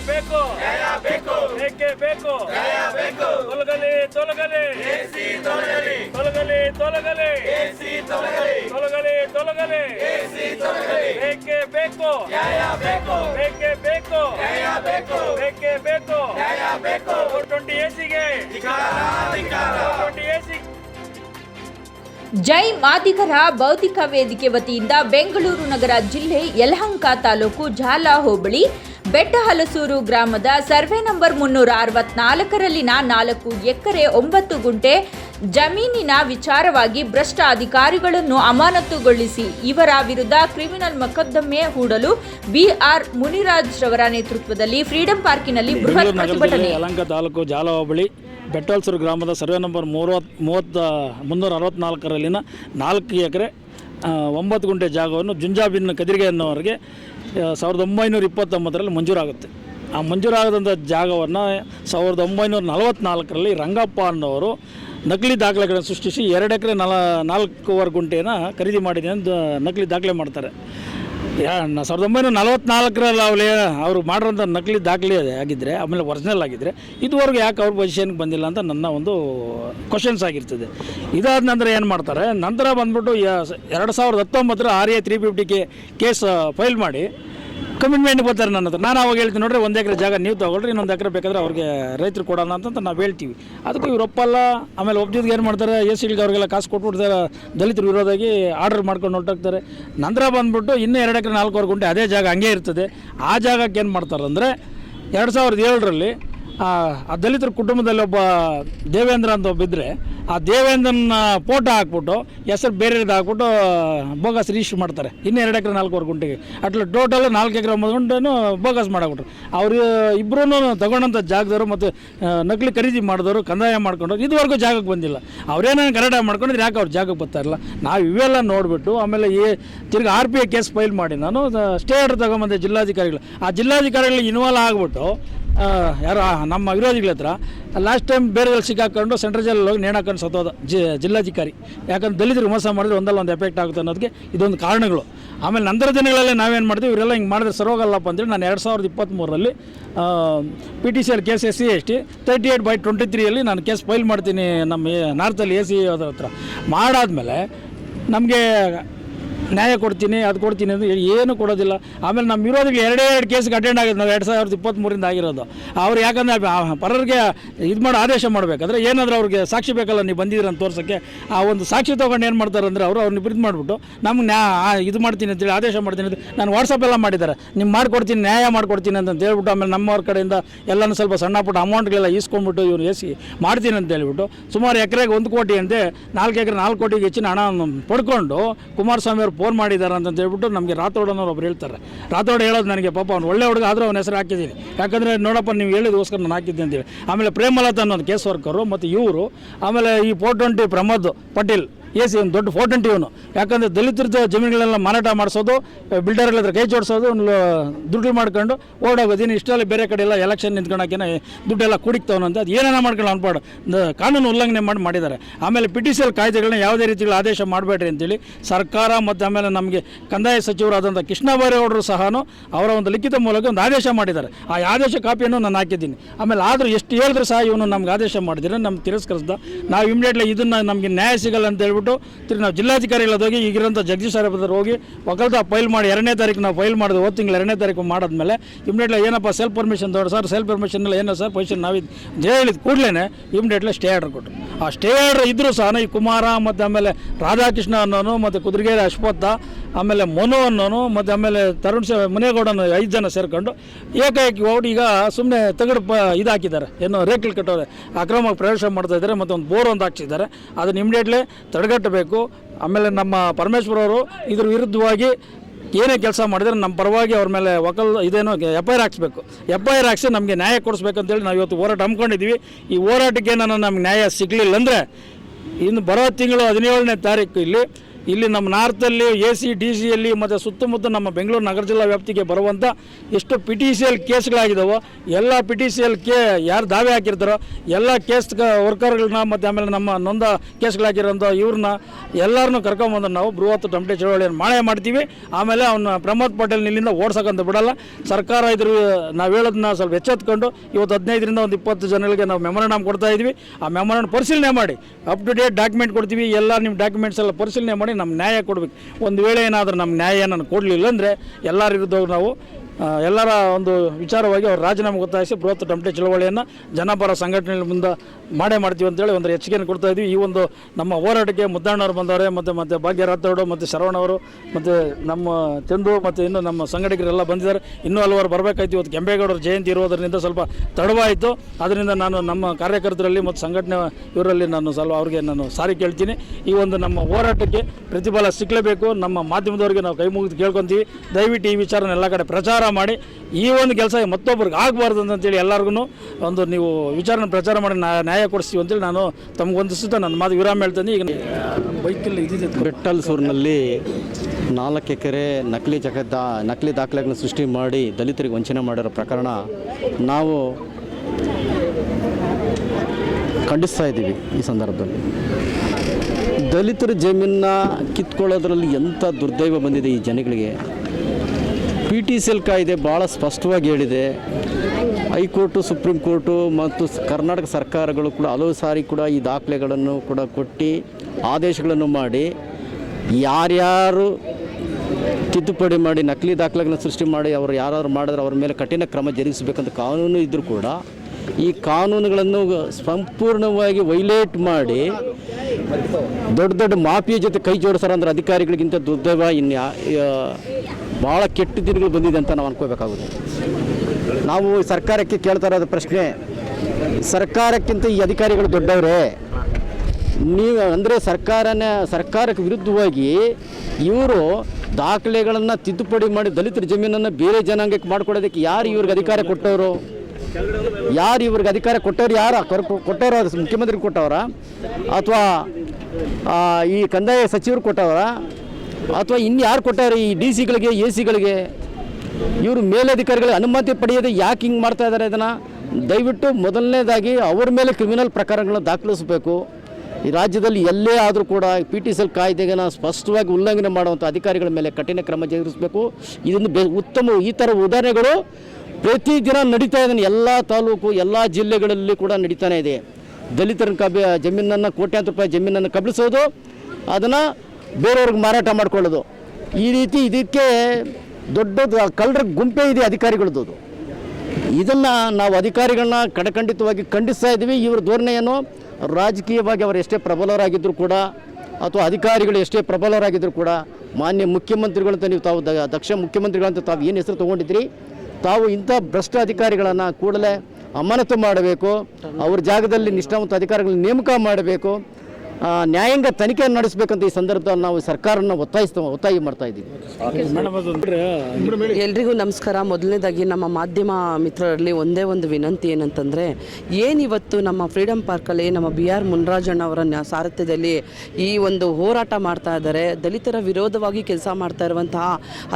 ಬೇಕೇ. ಬೇಕು. ಬೇಕೇ. ಬೇಕು. ತೊಲಗಲಿ ತೊಲಗಲಿ. ತೊಲಗಲಿ. ತೊಲಗಲಿ ತೊಲಗಲಿ. ತೊಲಗಲಿ. ಬೇಕೇ. ಬೇಕು. ಬೇಕೇ. ಬೇಕು. ಬೇಕೇ. ಬೇಕು. ಫೋರ್ ಟ್ವೆಂಟಿ ಎಸಿಗೆ ಟ್ವೆಂಟಿ ಎಸಿ ಜೈ ಮಾದಿಗರ ಬೌದ್ಧಿಕ ವೇದಿಕೆ ವತಿಯಿಂದ ಬೆಂಗಳೂರು ನಗರ ಜಿಲ್ಲೆ ಯಲಹಂಕ ತಾಲೂಕು ಜಾಲ ಹೋಬಳಿ ಬೆಟ್ಟಹಲಸೂರು ಗ್ರಾಮದ ಸರ್ವೆ ನಂಬರ್ ಮುನ್ನೂರ ಅರವತ್ನಾಲ್ಕರಲ್ಲಿನ ನಾಲ್ಕು ಎಕರೆ ಒಂಬತ್ತು ಗುಂಟೆ ಜಮೀನಿನ ವಿಚಾರವಾಗಿ ಭ್ರಷ್ಟ ಅಧಿಕಾರಿಗಳನ್ನು ಅಮಾನತುಗೊಳಿಸಿ ಇವರ ವಿರುದ್ಧ ಕ್ರಿಮಿನಲ್ ಮೊಕದ್ದಮೆ ಹೂಡಲು ಬಿಆರ್ ಮುನಿರಾಜ್ ರವರ ನೇತೃತ್ವದಲ್ಲಿ ಫ್ರೀಡಂ ಪಾರ್ಕಿನಲ್ಲಿ ಬೃಹತ್ ಪ್ರತಿಭಟನೆ. ಅಲಂಕ ತಾಲೂಕು ಜಾಲ ಹೋಬಳಿ ಬೆಟ್ಟಲ್ಸೂರು ಗ್ರಾಮದ ಸರ್ವೆ ನಂಬರ್ ಮೂರ ಮೂವತ್ತ ಮುನ್ನೂರ ಅರವತ್ನಾಲ್ಕರಲ್ಲಿನ ನಾಲ್ಕು ಎಕರೆ ಒಂಬತ್ತು ಗುಂಟೆ ಜಾಗವನ್ನು ಜುಂಜಾಬಿನ್ ಕದಿರಿಗೆ ಅನ್ನೋರಿಗೆ ಸಾವಿರದ ಒಂಬೈನೂರ ಇಪ್ಪತ್ತೊಂಬತ್ತರಲ್ಲಿ ಮಂಜೂರಾಗುತ್ತೆ. ಆ ಮಂಜೂರಾಗದಂಥ ಜಾಗವನ್ನು ಸಾವಿರದ ಒಂಬೈನೂರ ನಲವತ್ತ್ನಾಲ್ಕರಲ್ಲಿ ರಂಗಪ್ಪ ಅನ್ನೋರು ನಕಲಿ ದಾಖಲೆಗಳನ್ನು ಸೃಷ್ಟಿಸಿ ಎರಡು ಎಕರೆ ನಲ ನಾಲ್ಕೂವರೆ ಗುಂಟೆನ ಖರೀದಿ ಮಾಡಿದೆ ಅಂತ ನಕಲಿ ದಾಖಲೆ ಮಾಡ್ತಾರೆ. ಯಾ ಸಾವಿರದ ಒಂಬೈನೂರ ನಲವತ್ನಾಲ್ಕರಲ್ಲಿ ಅವಲೇ ಅವರು ಮಾಡಿರೋಂಥ ನಕಲಿ ದಾಖಲೆ ಆಗಿದ್ದರೆ ಆಮೇಲೆ ಒರಿಜಿನಲ್ ಆಗಿದ್ದರೆ ಇದುವರೆಗೂ ಯಾಕೆ ಅವ್ರ ಪೊಸಿಷನ್ಗೆ ಬಂದಿಲ್ಲ ಅಂತ ನನ್ನ ಒಂದು ಕ್ವಶನ್ಸ್ ಆಗಿರ್ತದೆ. ಇದಾದ ನಂತರ ಏನು ಮಾಡ್ತಾರೆ, ನಂತರ ಬಂದ್ಬಿಟ್ಟು ಎರಡು ಸಾವಿರದ ಹತ್ತೊಂಬತ್ತರ R A three fifty case file ಮಾಡಿ ಕಮಿಟ್ಮೆಂಟ್ಗೆ ಬರ್ತಾರೆ ನನ್ನ ಹತ್ರ. ನಾನು ಅವಾಗ ಹೇಳ್ತೀನಿ ನೋಡ್ರಿ, ಒಂದು ಎಕರೆ ಜಾಗ ನೀವು ತಗೊಳ್ರಿ, ಇನ್ನೊಂದು ಎಕರೆ ಬೇಕಾದ್ರೆ ಅವ್ರಿಗೆ ರೈತರು ಕೊಡೋಣ ಅಂತ ನಾವು ಹೇಳ್ತೀವಿ. ಅದಕ್ಕೂ ಇವ್ರು ಒಪ್ಪಲ್ಲ, ಆಮೇಲೆ ಒಪ್ಪಿದ್ಗೆ ಏನು ಮಾಡ್ತಾರೆ, ಎಸ್ ಸಿಗಳಿಗೆ ಅವ್ರಿಗೆಲ್ಲ ಕಾಸು ಕೊಟ್ಬಿಡ್ತಾರೆ ದಲಿತರು ವಿರೋಧಾಗಿ ಆರ್ಡರ್ ಮಾಡ್ಕೊಂಡು ಹೊರಟೋಗ್ತಾರೆ. ನಂತರ ಬಂದ್ಬಿಟ್ಟು ಇನ್ನೂ ಎರಡು ಎಕರೆ, ನಾಲ್ಕೂವರೆ ಗುಂಟೆ ಅದೇ ಜಾಗ ಹಂಗೆ ಇರ್ತದೆ. ಆ ಜಾಗಕ್ಕೆ ಏನು ಮಾಡ್ತಾರೆ ಅಂದರೆ ಎರಡು ಸಾವಿರದ ಏಳರಲ್ಲಿ ಆ ದಲಿತರ ಕುಟುಂಬದಲ್ಲಿ ಒಬ್ಬ ದೇವೇಂದ್ರ ಅಂತ ಒಬ್ಬ ಇದ್ದರೆ ಆ ದೇವೇಂದ್ರನ ಫೋಟೋ ಹಾಕ್ಬಿಟ್ಟು, ಹೆಸರು ಬೇರೆದು ಹಾಕ್ಬಿಟ್ಟು ಬೋಗಸ್ ರಿಜಿಸ್ಟ್ರ್ ಮಾಡ್ತಾರೆ. ಇನ್ನು ಎರಡು ಎಕರೆ ನಾಲ್ಕೂವರೆ ಗುಂಟೆಗೆ. ಅಟ್ಲ ಟೋಟಲ್ ನಾಲ್ಕು ಎಕರೆ ಒಂಬತ್ತು ಗುಂಟೆನು ಬೋಗಸ್ ಮಾಡಾಕ್ಬಿಟ್ರು. ಅವರು ಇಬ್ಬರೂ ತಗೊಂಡಂಥ ಜಾಗದವರು ಮತ್ತು ನಕಲಿ ಖರೀದಿ ಮಾಡಿದವರು, ಕಂದಾಯ ಮಾಡ್ಕೊಂಡು ಇದುವರೆಗೂ ಜಾಗಕ್ಕೆ ಬಂದಿಲ್ಲ. ಅವ್ರೇನೇನು ಕರೆಕ್ಟ್ ಮಾಡ್ಕೊಂಡಿದ್ರೆ ಯಾಕೆ ಅವ್ರು ಜಾಗಕ್ಕೆ ಬರ್ತಾ ಇರಲ್ಲ. ನಾವು ಇವೆಲ್ಲ ನೋಡಿಬಿಟ್ಟು, ಆಮೇಲೆ ಈ ತಿರ್ಗಿ R P I case file ಮಾಡಿ ನಾನು ಸ್ಟೇ ಆರ್ಡರ್ ತಗೊಂಬಂದೆ ಜಿಲ್ಲಾಧಿಕಾರಿಗಳು. ಆ ಜಿಲ್ಲಾಧಿಕಾರಿಗಳಿಗೆ ಇನ್ವಾಲ್ವ್ ಆಗಿಬಿಟ್ಟು ಯಾರು ನಮ್ಮ ವಿರೋಧಿಗಳ ಹತ್ರ ಲಾಸ್ಟ್ ಟೈಮ್ ಬೇರೆದಲ್ಲಿ ಸಿಕ್ಕಾಕೊಂಡು ಸೆಂಟ್ರಲ್ ಜೈಲಲ್ಲಿ ಹೋಗಿ ನೇಣಾಕೊಂಡು ಸತ್ತೋದ ಜಿಲ್ಲಾಧಿಕಾರಿ. ಯಾಕಂದ್ರೆ ದಲಿತರು ಮೋಸ ಮಾಡಿದ್ರೆ ಒಂದಲ್ಲ ಒಂದು ಎಫೆಕ್ಟ್ ಆಗುತ್ತೆ ಅನ್ನೋದಕ್ಕೆ ಇದೊಂದು ಕಾರಣಗಳು. ಆಮೇಲೆ ನಂತರ ದಿನಗಳಲ್ಲಿ ನಾವೇನು ಮಾಡ್ತೀವಿ, ಇವರೆಲ್ಲ ಹಿಂಗೆ ಮಾಡಿದ್ರೆ ಸರೋಗಲ್ಲಪ್ಪ ಅಂತೇಳಿ ನಾನು ಎರಡು ಸಾವಿರದ ಇಪ್ಪತ್ತ್ಮೂರರಲ್ಲಿ P T C L case S C, S T thirty eight by twenty ತ್ರೀಯಲ್ಲಿ ನಾನು ಕೇಸ್ ಫೈಲ್ ಮಾಡ್ತೀನಿ ನಮ್ಮ ನಾರ್ತಲ್ಲಿ ಎ ಸಿ ಅದ್ರ ಹತ್ರ. ಮಾಡಾದ್ಮೇಲೆ ನಮಗೆ ನ್ಯಾಯ ಕೊಡ್ತೀನಿ, ಅದು ಕೊಡ್ತೀನಿ ಅಂತ ಏನು ಕೊಡೋದಿಲ್ಲ. ಆಮೇಲೆ ನಮ್ಮ ವಿರೋಧಿಗೆ ಎರಡೇ ಎರಡು ಕೇಸ್ಗೆ ಅಟೆಂಡ್ ಆಗಿದೆ ನಾವು ಎರಡು ಸಾವಿರದ ಇಪ್ಪತ್ತ್ಮೂರಿಂದ ಆಗಿರೋದು. ಅವ್ರು ಯಾಕಂದರೆ ಪರರಿಗೆ ಇದು ಮಾಡಿ ಆದೇಶ ಮಾಡಬೇಕಾದ್ರೆ ಏನಾದರೂ ಅವ್ರಿಗೆ ಸಾಕ್ಷಿ ಬೇಕಲ್ಲ, ನೀವು ಬಂದಿದ್ದೀರ ಅಂತ ತೋರ್ಸೋಕ್ಕೆ ಆ ಒಂದು ಸಾಕ್ಷಿ ತೊಗೊಂಡು ಏನು ಮಾಡ್ತಾರೆ ಅಂದರೆ ಅವರು ಅವ್ರನ್ನ ಬಿದ್ದು ಮಾಡಿಬಿಟ್ಟು ನಮ್ಗೆ ನ್ಯಾ ಇದು ಮಾಡ್ತೀನಿ ಅಂತೇಳಿ ಆದೇಶ ಮಾಡ್ತೀನಿ ಅಂತ ನಾನು ವಾಟ್ಸಪ್ ಎಲ್ಲ ಮಾಡಿದ್ದಾರೆ. ನಿಮ್ಗೆ ಮಾಡಿಕೊಡ್ತೀನಿ, ನ್ಯಾಯ ಮಾಡಿಕೊಡ್ತೀನಿ ಅಂತ ಹೇಳ್ಬಿಟ್ಟು ಆಮೇಲೆ ನಮ್ಮವ್ರ ಕಡೆಯಿಂದ ಎಲ್ಲನೂ ಸ್ವಲ್ಪ ಸಣ್ಣ ಪುಟ್ಟ ಅಮೌಂಟ್ಗೆಲ್ಲ ಈಸ್ಕೊಂಡ್ಬಿಟ್ಟು ಇವ್ರು ಎಸಿ ಮಾಡ್ತೀನಿ ಅಂತ ಹೇಳಿಬಿಟ್ಟು ಸುಮಾರು ಎಕರೆಗೆ ಒಂದು ಕೋಟಿ ಅಂತೆ, ನಾಲ್ಕು ಎಕರೆ ನಾಲ್ಕು ಕೋಟಿಗೆ ಹೆಚ್ಚಿನ ಹಣ ಪಡ್ಕೊಂಡು ಕುಮಾರಸ್ವಾಮಿ ಅವರು ಫೋನ್ ಮಾಡಿದ್ದಾರೆ ಅಂತ ಹೇಳ್ಬಿಟ್ಟು ನಮಗೆ ರಾಥೋಡನವ್ರು ಒಬ್ರು ಹೇಳ್ತಾರೆ. ರಾಥೋಡ್ ಹೇಳೋದು ನನಗೆ ಪಾಪ, ಅವ್ನು ಒಳ್ಳೆ ಹುಡುಗ, ಆದರೂ ಅವನ ಹೆಸರು ಹಾಕಿದ್ದೀನಿ. ಯಾಕಂದರೆ ನೋಡಪ್ಪ, ನೀವು ಹೇಳಿದೋಸ್ಕರ ನಾನು ಹಾಕಿದ್ದೆ ಅಂತೇಳಿ ಆಮೇಲೆ ಪ್ರೇಮಲತಾ ಅನ್ನೋದು ಕೇಸ್ ವರ್ಕರು, ಮತ್ತು ಇವರು, ಆಮೇಲೆ ಈ four twenty Pramod Patel. A C ಒಂದು ದೊಡ್ಡ ಫೋರ್ಟಂಟಿ ಇವನು ಯಾಕಂದರೆ ದಲಿತರ ಜಮೀನುಗಳೆಲ್ಲ ಮಾರಾಟ ಮಾಡಿಸೋದು ಬಿಲ್ಡರ್ಗಳ ಹತ್ರ ಕೈ ಜೋಡಿಸೋದು ದುಡ್ಡು ಮಾಡ್ಕೊಂಡು ಓಡೋಗೋದು. ಇನ್ನು ಇಷ್ಟೆಲ್ಲ ಬೇರೆ ಕಡೆ ಎಲ್ಲ ಎಲೆಕ್ಷನ್ ನಿಂತ್ಕೊಳಕ್ಕೇನೆ ದುಡ್ಡೆಲ್ಲ ಕುಡಿಕ್ತವನಂತ ಅದು ಏನೇನೋ ಮಾಡ್ಕೊಂಡು ಅನ್ಪಾಡು ಕಾನೂನು ಉಲ್ಲಂಘನೆ ಮಾಡಿ ಮಾಡಿದ್ದಾರೆ. ಆಮೇಲೆ ಪಿ ಟಿ ಸಿ ಎಲ್ ಕಾಯ್ದೆಗಳನ್ನ ಯಾವುದೇ ರೀತಿಗಳ ಆದೇಶ ಮಾಡಬೇಡ್ರಿ ಅಂತೇಳಿ ಸರ್ಕಾರ ಮತ್ತು ಆಮೇಲೆ ನಮಗೆ ಕಂದಾಯ ಸಚಿವರಾದಂಥ ಕೃಷ್ಣ ಬೈರೇಗೌಡರು ಸಹ ಅವರ ಒಂದು ಲಿಖಿತ ಮೂಲಕ ಒಂದು ಆದೇಶ ಮಾಡಿದ್ದಾರೆ. ಆ ಆದೇಶ ಕಾಪಿಯನ್ನು ನಾನು ಹಾಕಿದ್ದೀನಿ. ಆಮೇಲೆ ಆದರೂ ಎಷ್ಟು ಹೇಳಿದ್ರು ಸಹ ಇವನು ನಮ್ಗೆ ಆದೇಶ ಮಾಡಿದ್ರೆ ನಮ್ಗೆ ತಿರಸ್ಕರಿಸ್ದ. ನಾವು ಇಮಿಡಿಯೇಟ್ಲಿ ಇದನ್ನು ನಮಗೆ ನ್ಯಾಯ ಸಿಗಲ್ಲ ಅಂತ ಹೇಳ್ಬಿಟ್ಟು ತಿರ್ಗಿ ನಾವು ಜಿಲ್ಲಾಧಿಕಾರಿಗಳ ಹೋಗಿ, ಈಗಿರೋಂಥ ಜಗದೀಶ್ ಹತ್ರ ಹೋಗಿ ಒಕ್ಕಲ್ತ ಫೈಲ್ ಮಾಡಿ, ಎರಡನೇ ತಾರೀಕು ನಾವು ಫೈಲ್ ಮಾಡಿದ್ವಿ, ಹೋದ ತಿಂಗಳು ಎರಡನೇ ತಾರೀಕು ಮಾಡಾದ್ಮೇಲೆ ಇಮ್ಡಿಯೇಟ್ಲಿ ಏನಪ್ಪ ಸೆಲ್ಫ್ ಪರ್ಮಿಷನ್ ತೊಗೊಂಡು, ಸರ್ ಸೆಲ್ಫ್ ಪರ್ಮಿಷನ್ ಏನೋ ಸರ್ ಪೊಸಿಷನ್ ನಾವಿದ್ದು ಹೇಳಿದ ಕೂಡಲೇ ಇಮ್ಡಿಯೇಟ್ಲಿ ಸ್ಟೇ ಆರ್ಡರ್ ಕೊಟ್ಟರು ಆ ಸ್ಟೇ ಆರ್ಡರ್ ಇದ್ದರೂ ಸಹ ಈ ಕುಮಾರ ಮತ್ತು ಆಮೇಲೆ ರಾಧಾಕೃಷ್ಣ ಅನ್ನೋನು ಮತ್ತು ಕುದುರೆಗೇರಿ ಅಶ್ವತ್ಥ, ಆಮೇಲೆ ಮನು ಅನ್ನೋನು ಮತ್ತು ಆಮೇಲೆ ತರುಣ್ ಸೇವೆ ಮುನೇಗೌಡನ ಐದು ಜನ ಸೇರ್ಕೊಂಡು ಏಕಾಏಕಿ ಓಡಿ ಈಗ ಸುಮ್ಮನೆ ತಗಡು ಪ ಇದಾಕಿದ್ದಾರೆ ಏನೋ ರೇಕ್ಲ್ ಕಟ್ಟೋರೆ ಅಕ್ರಮವಾಗಿ ಪ್ರವೇಶ ಮಾಡ್ತಾ ಇದ್ದಾರೆ ಮತ್ತು ಒಂದು ಬೋರ್ ಒಂದು ಹಾಕ್ಸಿದ್ದಾರೆ. ಅದನ್ನು ಇಮಿಡಿಯೇಟ್ಲಿ ತಡೆಗಟ್ಟಬೇಕು ಆಮೇಲೆ ನಮ್ಮ ಪರಮೇಶ್ವರ್ ಅವರು ಇದ್ರ ವಿರುದ್ಧವಾಗಿ ಏನೇ ಕೆಲಸ ಮಾಡಿದ್ರೆ ನಮ್ಮ ಪರವಾಗಿ ಅವ್ರ ಮೇಲೆ ವಕಲ್ ಇದೇನೋ ಎಫ್ ಐ ಆರ್ ಹಾಕ್ಸ್ಬೇಕು. ಎಫ್ ಐ ಆರ್ ಹಾಕ್ಸಿ ನಮಗೆ ನ್ಯಾಯ ಕೊಡಿಸ್ಬೇಕಂತೇಳಿ ನಾವು ಇವತ್ತು ಹೋರಾಟ ಹಮ್ಮಿಕೊಂಡಿದ್ದೀವಿ ಈ ಹೋರಾಟಕ್ಕೆ ನಾನು ನಮ್ಗೆ ನ್ಯಾಯ ಸಿಗಲಿಲ್ಲ ಅಂದರೆ ಇನ್ನು ಬರೋ ತಿಂಗಳು ಹದಿನೇಳನೇ ತಾರೀಕು ಇಲ್ಲಿ ಇಲ್ಲಿ ನಮ್ಮ ನಾರ್ತಲ್ಲಿ ಎ ಸಿ ಡಿ ಸಿಯಲ್ಲಿ ಮತ್ತು ಸುತ್ತಮುತ್ತ ನಮ್ಮ ಬೆಂಗಳೂರು ನಗರ ಜಿಲ್ಲಾ ವ್ಯಾಪ್ತಿಗೆ ಬರುವಂಥ ಎಷ್ಟು ಪಿ ಟಿ ಸಿ ಎಲ್ ಕೇಸ್ಗಳಾಗಿದ್ದಾವೋ ಎಲ್ಲ ಪಿ ಟಿ ಸಿ ಎಲ್ ಕೇ ಯಾರು ದಾವೆ ಹಾಕಿರ್ತಾರೋ, ಎಲ್ಲ ಕೇಸ್ ವರ್ಕರ್ಗಳನ್ನ ಮತ್ತು ಆಮೇಲೆ ನಮ್ಮ ನೊಂದ ಕೇಸ್ಗಳಾಗಿರೋಂಥ ಇವ್ರನ್ನ ಎಲ್ಲರನ್ನೂ ಕರ್ಕೊಂಬಂದು ನಾವು ಬೃಹತ್ ಟಮಟೆ ಚಳವಳಿಯನ್ನು ಮಾಡೇ ಮಾಡ್ತೀವಿ. ಆಮೇಲೆ ಅವನ್ನ ಪ್ರಮೋದ್ ಪಟೇಲ್ ಇಲ್ಲಿಂದ ಓಡ್ಸಕ್ಕಂತ ಬಿಡಲ್ಲ. ಸರ್ಕಾರ ಇದ್ರ ನಾವು ಹೇಳೋದನ್ನ ಸ್ವಲ್ಪ ಎಚ್ಚೆತ್ಕೊಂಡು ಇವತ್ತು ಹದಿನೈದರಿಂದ ಒಂದು ಇಪ್ಪತ್ತು ಜನಗಳಿಗೆ ನಾವು ಮೆಮೊರಾಂಡಮ್ ಕೊಡ್ತಾ ಇದ್ವಿ. ಆ ಮೆಮೊರಾಂಡ್ ಪರಿಶೀಲನೆ ಮಾಡಿ. ಅಪ್ ಟು ಡೇಟ್ ಡಾಕ್ಯುಮೆಂಟ್ ಕೊಡ್ತೀವಿ. ಎಲ್ಲ ನಿಮ್ಮ ಡಾಕ್ಯುಮೆಂಟ್ಸ್ ಎಲ್ಲ ಪರಿಶೀಲನೆ ಮಾಡಿ. ನಮ್ಮ ನ್ಯಾಯ ಕೊಡಬೇಕು. ಒಂದು ವೇಳೆ ಏನಾದರೂ ನಮ್ಮ ನ್ಯಾಯ ನಾನು ಕೊಡಲಿಲ್ಲ ಅಂದರೆ ಎಲ್ಲರ ನಾವು ಎಲ್ಲರ ಒಂದು ವಿಚಾರವಾಗಿ ಅವರು ರಾಜೀನಾಮೆ ಗೊತ್ತಾಯಿಸಿ ಬೃಹತ್ ಟಮಟೆ ಚಳವಳಿಯನ್ನು ಜನಪರ ಸಂಘಟನೆ ಮುಂದೆ ಮಾಡೇ ಮಾಡ್ತೀವಿ ಅಂತೇಳಿ ಒಂದು ಎಚ್ಚರಿಕೆಯನ್ನು ಕೊಡ್ತಾ ಇದ್ವಿ ಈ ಒಂದು ನಮ್ಮ ಹೋರಾಟಕ್ಕೆ ಮುದ್ದಣ್ಣವರು ಬಂದವರೆ, ಮತ್ತು ಮತ್ತು ಭಾಗ್ಯ ರಾಥೋಡು ಮತ್ತು ಶರವಣವರು, ಮತ್ತು ನಮ್ಮ ಚಂದು, ಮತ್ತು ಇನ್ನು ನಮ್ಮ ಸಂಘಟಕರೆಲ್ಲ ಬಂದಿದ್ದಾರೆ. ಇನ್ನೂ ಹಲವಾರು ಬರಬೇಕಾಯ್ತು. ಇವತ್ತು ಕೆಂಪೇಗೌಡರ ಜಯಂತಿ ಇರೋದರಿಂದ ಸ್ವಲ್ಪ ತಡವಾಯಿತು. ಅದರಿಂದ ನಾನು ನಮ್ಮ ಕಾರ್ಯಕರ್ತರಲ್ಲಿ ಮತ್ತು ಸಂಘಟನೆ ಇವರಲ್ಲಿ ನಾನು ಸ್ವಲ್ಪ ಅವ್ರಿಗೆ ನಾನು ಸಾರಿ ಕೇಳ್ತೀನಿ. ಈ ಒಂದು ನಮ್ಮ ಹೋರಾಟಕ್ಕೆ ಪ್ರತಿಫಲ ಸಿಕ್ಕಲೇಬೇಕು. ನಮ್ಮ ಮಾಧ್ಯಮದವರಿಗೆ ನಾವು ಕೈ ಮುಗಿದು ಕೇಳ್ಕೊತೀವಿ. ದಯವಿಟ್ಟು ಈ ವಿಚಾರನ ಎಲ್ಲ ಕಡೆ ಪ್ರಚಾರ ಮಾಡಿ ಈ ಒಂದು ಕೆಲಸ ಮತ್ತೊಬ್ಬರಿಗೆ ಆಗಬಾರ್ದು ಅಂತೇಳಿ ಎಲ್ಲರಿಗೂ ಒಂದು ನೀವು ವಿಚಾರನ ಪ್ರಚಾರ ಮಾಡಿ ನ್ಯಾಯ ಕೊಡಿಸ್ತೀವಿ ಅಂತೇಳಿ ನಾನು ತಮಗೊಂದಿಸುತ್ತಾ ನನ್ನ ಮಾತು ವಿರಾಮ ಹೇಳ್ತೇನೆ. ಈಗ ಬೈಕಲ್ಲಿ ಇದ್ದಿದ್ದು ಬೆಟ್ಟಲ್ಸೂರಿನಲ್ಲಿ ನಾಲ್ಕು ಎಕರೆ ನಕಲಿ ಜಗ ನಕಲಿ ದಾಖಲೆಗಳನ್ನ ಸೃಷ್ಟಿ ಮಾಡಿ ದಲಿತರಿಗೆ ವಂಚನೆ ಮಾಡಿರೋ ಪ್ರಕರಣ ನಾವು ಖಂಡಿಸ್ತಾ ಇದ್ದೀವಿ ಈ ಸಂದರ್ಭದಲ್ಲಿ. ದಲಿತರ ಜಮೀನನ್ನ ಕಿತ್ಕೊಳ್ಳೋದ್ರಲ್ಲಿ ಎಂಥ ದುರ್ದೈವ ಬಂದಿದೆ ಈ ಜನಗಳಿಗೆ? ಪಿ ಟಿ ಸಿ ಎಲ್ ಕಾಯ್ದೆ ಭಾಳ ಸ್ಪಷ್ಟವಾಗಿ ಹೇಳಿದೆ. ಹೈಕೋರ್ಟು, ಸುಪ್ರೀಂ ಕೋರ್ಟು ಮತ್ತು ಕರ್ನಾಟಕ ಸರ್ಕಾರಗಳು ಕೂಡ ಹಲವು ಸಾರಿ ಕೂಡ ಈ ದಾಖಲೆಗಳನ್ನು ಕೂಡ ಕೊಟ್ಟು ಆದೇಶಗಳನ್ನು ಮಾಡಿ ಯಾರ್ಯಾರು ತಿದ್ದುಪಡಿ ಮಾಡಿ, ನಕಲಿ ದಾಖಲೆಗಳನ್ನು ಸೃಷ್ಟಿ ಮಾಡಿ, ಅವರು ಯಾರಾದ್ರು ಮಾಡಿದ್ರೆ ಅವ್ರ ಮೇಲೆ ಕಠಿಣ ಕ್ರಮ ಜರುಗಿಸಬೇಕಂತ ಕಾನೂನು ಇದ್ದರೂ ಕೂಡ ಈ ಕಾನೂನುಗಳನ್ನು ಸಂಪೂರ್ಣವಾಗಿ ವೈಲೇಟ್ ಮಾಡಿ ದೊಡ್ಡ ದೊಡ್ಡ ಮಾಫಿಯ ಜೊತೆ ಕೈ ಜೋಡಿಸ್ತಾರಂದ್ರೆ ಅಧಿಕಾರಿಗಳಿಗಿಂತ ದುರ್ದೈವ ಇನ್ನು ಯಾ- ಯಾ- ಭಾಳ ಕೆಟ್ಟ ದಿನಗಳು ಬಂದಿದೆ ಅಂತ ನಾವು ಅನ್ಕೋಬೇಕಾಗುತ್ತೆ. ನಾವು ಸರ್ಕಾರಕ್ಕೆ ಕೇಳ್ತಾ ಇರೋದು ಪ್ರಶ್ನೆ, ಸರ್ಕಾರಕ್ಕಿಂತ ಈ ಅಧಿಕಾರಿಗಳು ದೊಡ್ಡವರೇ, ನೀವು ಅಂದರೆ ಸರ್ಕಾರನ, ಸರ್ಕಾರಕ್ಕೆ ವಿರುದ್ಧವಾಗಿ ಇವರು ದಾಖಲೆಗಳನ್ನು ತಿದ್ದುಪಡಿ ಮಾಡಿ ದಲಿತರ ಜಮೀನನ್ನು ಬೇರೆ ಜನಾಂಗಕ್ಕೆ ಮಾಡ್ಕೊಡೋದಕ್ಕೆ ಯಾರು ಇವ್ರಿಗೆ ಅಧಿಕಾರ ಕೊಟ್ಟವರು? ಯಾರು ಇವ್ರಿಗೆ ಅಧಿಕಾರ ಕೊಟ್ಟವ್ರು? ಯಾರು ಕೊಟ್ಟವ್ರು ಮುಖ್ಯಮಂತ್ರಿ ಕೊಟ್ಟವರ? ಅಥವಾ ಈ ಕಂದಾಯ ಸಚಿವರು ಕೊಟ್ಟವರ? ಅಥವಾ ಇನ್ನು ಯಾರು ಕೊಟ್ಟಾರೆ ಈ ಡಿ ಸಿಗಳಿಗೆ, ಎ ಸಿಗಳಿಗೆ? ಇವರು ಮೇಲಧಿಕಾರಿಗಳಿಗೆ ಅನುಮತಿ ಪಡೆಯದೆ ಯಾಕೆ ಹಿಂಗೆ ಮಾಡ್ತಾ ಇದ್ದಾರೆ ಇದನ್ನು? ದಯವಿಟ್ಟು ಮೊದಲನೇದಾಗಿ ಅವ್ರ ಮೇಲೆ ಕ್ರಿಮಿನಲ್ ಪ್ರಕರಣಗಳನ್ನ ದಾಖಲಿಸಬೇಕು. ಈ ರಾಜ್ಯದಲ್ಲಿ ಎಲ್ಲೇ ಆದರೂ ಕೂಡ ಪಿ ಟಿ ಎಲ್ ಕಾಯ್ದೆಗೆ ಸ್ಪಷ್ಟವಾಗಿ ಉಲ್ಲಂಘನೆ ಮಾಡುವಂಥ ಅಧಿಕಾರಿಗಳ ಮೇಲೆ ಕಠಿಣ ಕ್ರಮ ಜರುಗಿಸಬೇಕು. ಇದನ್ನು ಬೆ ಉತ್ತಮ, ಈ ಥರ ಉದಾಹರಣೆಗಳು ಪ್ರತಿದಿನ ನಡೀತಾ ಇದ್ದಾನೆ ಎಲ್ಲ ತಾಲೂಕು, ಎಲ್ಲ ಜಿಲ್ಲೆಗಳಲ್ಲಿ ಕೂಡ ನಡೀತಾನೆ ಇದೆ. ದಲಿತರ ಕಬಿ ಜಮೀನನ್ನು, ಕೋಟ್ಯಾಂತರ ರೂಪಾಯಿ ಜಮೀನನ್ನು ಕಬಳಿಸೋದು, ಅದನ್ನು ಬೇರೆಯವ್ರಿಗೆ ಮಾರಾಟ ಮಾಡ್ಕೊಳ್ಳೋದು. ಈ ರೀತಿ ಇದಕ್ಕೆ ದೊಡ್ಡದು ಕಳ್ಳರ ಗುಂಪೇ ಇದೆ ಅಧಿಕಾರಿಗಳದ್ದು. ಇದನ್ನು ನಾವು ಅಧಿಕಾರಿಗಳನ್ನ ಕಡಖಂಡಿತವಾಗಿ ಖಂಡಿಸ್ತಾ ಇದ್ದೀವಿ. ಇವ್ರ ಧೋರಣೆಯನ್ನು ರಾಜಕೀಯವಾಗಿ ಅವರು ಎಷ್ಟೇ ಪ್ರಬಲರಾಗಿದ್ದರೂ ಕೂಡ ಅಥವಾ ಅಧಿಕಾರಿಗಳು ಎಷ್ಟೇ ಪ್ರಬಲರಾಗಿದ್ದರೂ ಕೂಡ ಮಾನ್ಯ ಮುಖ್ಯಮಂತ್ರಿಗಳಂತ ನೀವು ತಾವು ದಕ್ಷ ಮುಖ್ಯಮಂತ್ರಿಗಳಂತ ತಾವು ಏನು ಹೆಸರು ತೊಗೊಂಡಿದ್ರಿ? ತಾವು ಇಂಥ ಭ್ರಷ್ಟ ಅಧಿಕಾರಿಗಳನ್ನು ಕೂಡಲೇ ಅಮಾನತು ಮಾಡಬೇಕು. ಅವ್ರ ಜಾಗದಲ್ಲಿ ನಿಷ್ಠಾವಂತ ಅಧಿಕಾರಿಗಳನ್ನ ನೇಮಕ ಮಾಡಬೇಕು. ನ್ಯಾಯಾಂಗ ತನಿಖೆಯನ್ನು ನಡೆಸಬೇಕಂತ ಈ ಸಂದರ್ಭದಲ್ಲಿ ನಾವು ಸರ್ಕಾರನ ಒತ್ತಾಯಿಸ್ತಾ, ಒತ್ತಾಯ ಮಾಡ್ತಾ ಇದ್ದೀವಿ. ಎಲ್ರಿಗೂ ನಮಸ್ಕಾರ. ಮೊದಲನೇದಾಗಿ ನಮ್ಮ ಮಾಧ್ಯಮ ಮಿತ್ರರಲ್ಲಿ ಒಂದೇ ಒಂದು ವಿನಂತಿ ಏನಂತಂದರೆ, ಏನಿವತ್ತು ನಮ್ಮ ಫ್ರೀಡಮ್ ಪಾರ್ಕಲ್ಲಿ ನಮ್ಮ ಬಿ ಆರ್ ಮುನ್ರಾಜಣ್ಣ ಅವರ ಸಾರಥ್ಯದಲ್ಲಿ ಈ ಒಂದು ಹೋರಾಟ ಮಾಡ್ತಾ ಇದ್ದಾರೆ, ದಲಿತರ ವಿರೋಧವಾಗಿ ಕೆಲಸ ಮಾಡ್ತಾ ಇರುವಂತಹ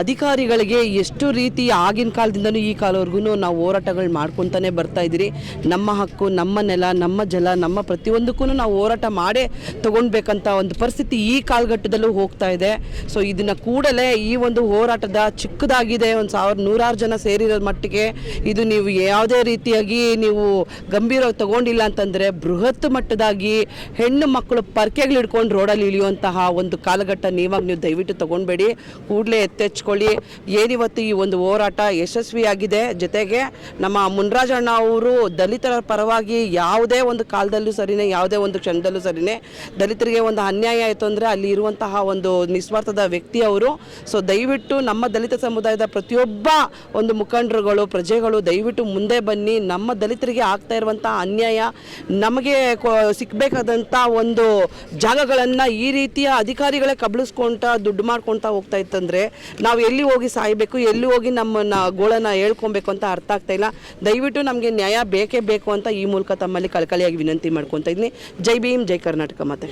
ಅಧಿಕಾರಿಗಳಿಗೆ ಎಷ್ಟು ರೀತಿ ಆಗಿನ ಕಾಲದಿಂದನೂ ಈ ಕಾಲವರೆಗೂ ನಾವು ಹೋರಾಟಗಳು ಮಾಡ್ಕೊತಾನೆ ಬರ್ತಾ ಇದ್ದೀರಿ. ನಮ್ಮ ಹಕ್ಕು, ನಮ್ಮ ನೆಲ, ನಮ್ಮ ಜಲ, ನಮ್ಮ ಪ್ರತಿಯೊಂದಕ್ಕೂ ನಾವು ಹೋರಾಟ ಮಾಡೇ ತಗೊಳ್ಬೇಕಂತ ಒಂದು ಪರಿಸ್ಥಿತಿ ಈ ಕಾಲಘಟ್ಟದಲ್ಲೂ ಹೋಗ್ತಾ ಇದೆ. ಸೊ ಇದನ್ನ ಕೂಡಲೇ ಈ ಒಂದು ಹೋರಾಟದ ಚಿಕ್ಕದಾಗಿದೆ. ಒಂದು ಸಾವಿರ ನೂರಾರು ಜನ ಸೇರಿರೋ ಮಟ್ಟಿಗೆ ಇದು ನೀವು ಯಾವುದೇ ರೀತಿಯಾಗಿ ನೀವು ಗಂಭೀರವಾಗಿ ತಗೊಂಡಿಲ್ಲ ಅಂತಂದರೆ ಬೃಹತ್ ಮಟ್ಟದಾಗಿ ಹೆಣ್ಣು ಮಕ್ಕಳು ಪರ್ಕೆಗಳು ಹಿಡ್ಕೊಂಡು ರೋಡಲ್ಲಿ ಇಳಿಯುವಂತಹ ಒಂದು ಕಾಲಘಟ್ಟ ನೀವಾಗ ನೀವು ದಯವಿಟ್ಟು ತಗೊಂಡ್ಬೇಡಿ. ಕೂಡಲೇ ಎತ್ತೆಚ್ಕೊಳ್ಳಿ. ಏನಿವತ್ತು ಈ ಒಂದು ಹೋರಾಟ ಯಶಸ್ವಿಯಾಗಿದೆ. ಜೊತೆಗೆ ನಮ್ಮ ಮುನ್ರಾಜಣ್ಣ ಅವರು ದಲಿತರ ಪರವಾಗಿ ಯಾವುದೇ ಒಂದು ಕಾಲದಲ್ಲೂ ಸರಿನೇ, ಯಾವುದೇ ಒಂದು ಕ್ಷಣದಲ್ಲೂ ಸರಿನೇ ದಲಿತರಿಗೆ ಒಂದು ಅನ್ಯಾಯ ಆಯಿತು ಅಂದರೆ ಅಲ್ಲಿ ಇರುವಂತಹ ಒಂದು ನಿಸ್ವಾರ್ಥದ ವ್ಯಕ್ತಿ ಅವರು. ಸೊ ದಯವಿಟ್ಟು ನಮ್ಮ ದಲಿತ ಸಮುದಾಯದ ಪ್ರತಿಯೊಬ್ಬ ಒಂದು ಮುಖಂಡರುಗಳು, ಪ್ರಜೆಗಳು ದಯವಿಟ್ಟು ಮುಂದೆ ಬನ್ನಿ. ನಮ್ಮ ದಲಿತರಿಗೆ ಆಗ್ತಾ ಇರುವಂತಹ ಅನ್ಯಾಯ, ನಮಗೆ ಸಿಕ್ಬೇಕಾದಂಥ ಒಂದು ಜಾಗಗಳನ್ನು ಈ ರೀತಿಯ ಅಧಿಕಾರಿಗಳೇ ಕಬಳಿಸ್ಕೊಂತ, ದುಡ್ಡು ಮಾಡ್ಕೊಳ್ತಾ ಹೋಗ್ತಾ ಇತ್ತಂದರೆ ನಾವು ಎಲ್ಲಿ ಹೋಗಿ ಸಾಯಬೇಕು, ಎಲ್ಲಿ ಹೋಗಿ ನಮ್ಮನ್ನ ಗೋಳನ್ನ ಹೇಳ್ಕೊಬೇಕು ಅಂತ ಅರ್ಥ ಆಗ್ತಾ ಇಲ್ಲ. ದಯವಿಟ್ಟು ನಮಗೆ ನ್ಯಾಯ ಬೇಕೇ ಬೇಕು ಅಂತ ಈ ಮೂಲಕ ತಮ್ಮಲ್ಲಿ ಕಳಕಳಿಯಾಗಿ ವಿನಂತಿ ಮಾಡ್ಕೊತಾ ಇದ್ದೀನಿ. ಜೈ ಭೀಮ್, ಜೈ ಕರ್ನಾಟಕ. ಮಾತೆ